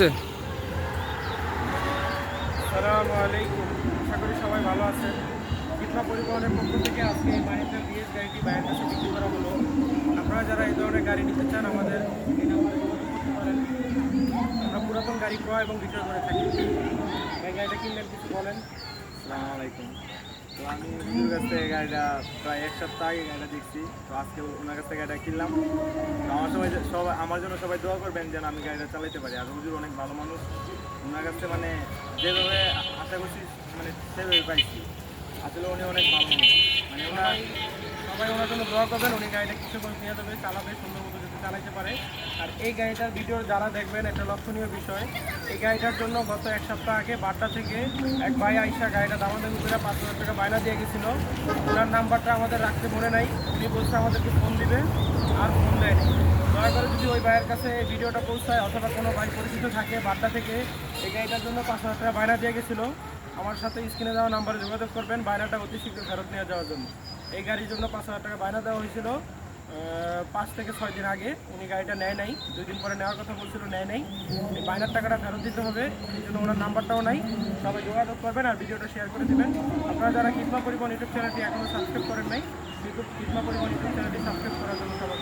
আছে? সালামু আলাইকুম। আশা করি সবাই ভালো আছেন। পরিবহনের পক্ষ থেকে আজকে এই মাহিন্দ্রা বিএস গাড়িটি বাইরের কাছে বিক্রি করা হলো। আপনারা যারা এই ধরনের গাড়ি নিতে চান আমাদের এই নাম্বারে যোগাযোগ করতে পারেন। আমরা পুরাতন গাড়ি ক্রয় এবং বিক্রয় করে থাকি। এই গাড়িটা কিনলেন কিছু বলেন। আসসালামু আলাইকুম। তো আমি কাছ থেকে গাড়িটা প্রায় এক সপ্তাহ আগে গাড়িটা দেখছি। তো আজকে ওনার কাছ থেকে গাড়িটা কিনলাম। আমার সবাই সবাই আমার জন্য সবাই দোয়া করবেন যেন আমি গাড়িটা চালাতে পারি। আর হুজুর অনেক ভালো মানুষ। ওনার কাছে মানে যেভাবে আশা করছি মানে সেভাবে পাইছি। আসলে উনি অনেক ভালো মানুষ। মানে ওনার সবাই ওনার জন্য দোয়া করবেন। উনি গাড়িটা কিছু করে নিয়ে যাবে, চালাবে, সুন্দর মতো চালাইতে পারে। আর এই গাড়িটার ভিডিও যারা দেখবেন একটা লক্ষণীয় বিষয়। এই গাড়িটার জন্য গত এক সপ্তাহ আগে বাড্ডা থেকে এক ভাই আইসা গাড়িটা দামাদামি করে পাঁচ হাজার টাকা বায়না দিয়ে গেছিল। ওনার নাম্বারটা আমাদের রাখতে মনে নাই। উনি বলছে আমাদেরকে ফোন দিবে, আর ফোন দেয়নি। দয়া করে যদি ওই ভাইয়ের কাছে ভিডিওটা পৌঁছায়, অথবা কোনো ভাই পরিচিত থাকে বাড্ডা থেকে, এই গাড়িটার জন্য পাঁচ হাজার টাকা বায়না দিয়ে গেছিল। আমার সাথে স্ক্রিনে দেওয়া নাম্বারে যোগাযোগ করবেন, বায়নাটা অতি শীঘ্র ফেরত নিয়ে যাওয়ার জন্য। এই গাড়ির জন্য পাঁচ হাজার টাকা বায়না দেওয়া হয়েছিল। পাঁচ থেকে ছয় দিন আগে উনি গাড়িটা নেয় নাই। দুই দিন পরে নেওয়ার কথা বলছিল, নেয় নাই। এই বাইনার টাকাটা ফেরত দিতে হবে, এই জন্য ওনার নাম্বারটাও নাই। সবাই যোগাযোগ করবেন আর ভিডিওটা শেয়ার করে দেবেন। আপনারা যারা কিদমা পরিবহন ইউটিউব চ্যানেলটি এখনও সাবস্ক্রাইব করেন নাই ইউটিউব কিদমা পরিবহন ইউটিউব চ্যানেলটি সাবস্ক্রাইব করার জন্য। ধন্যবাদ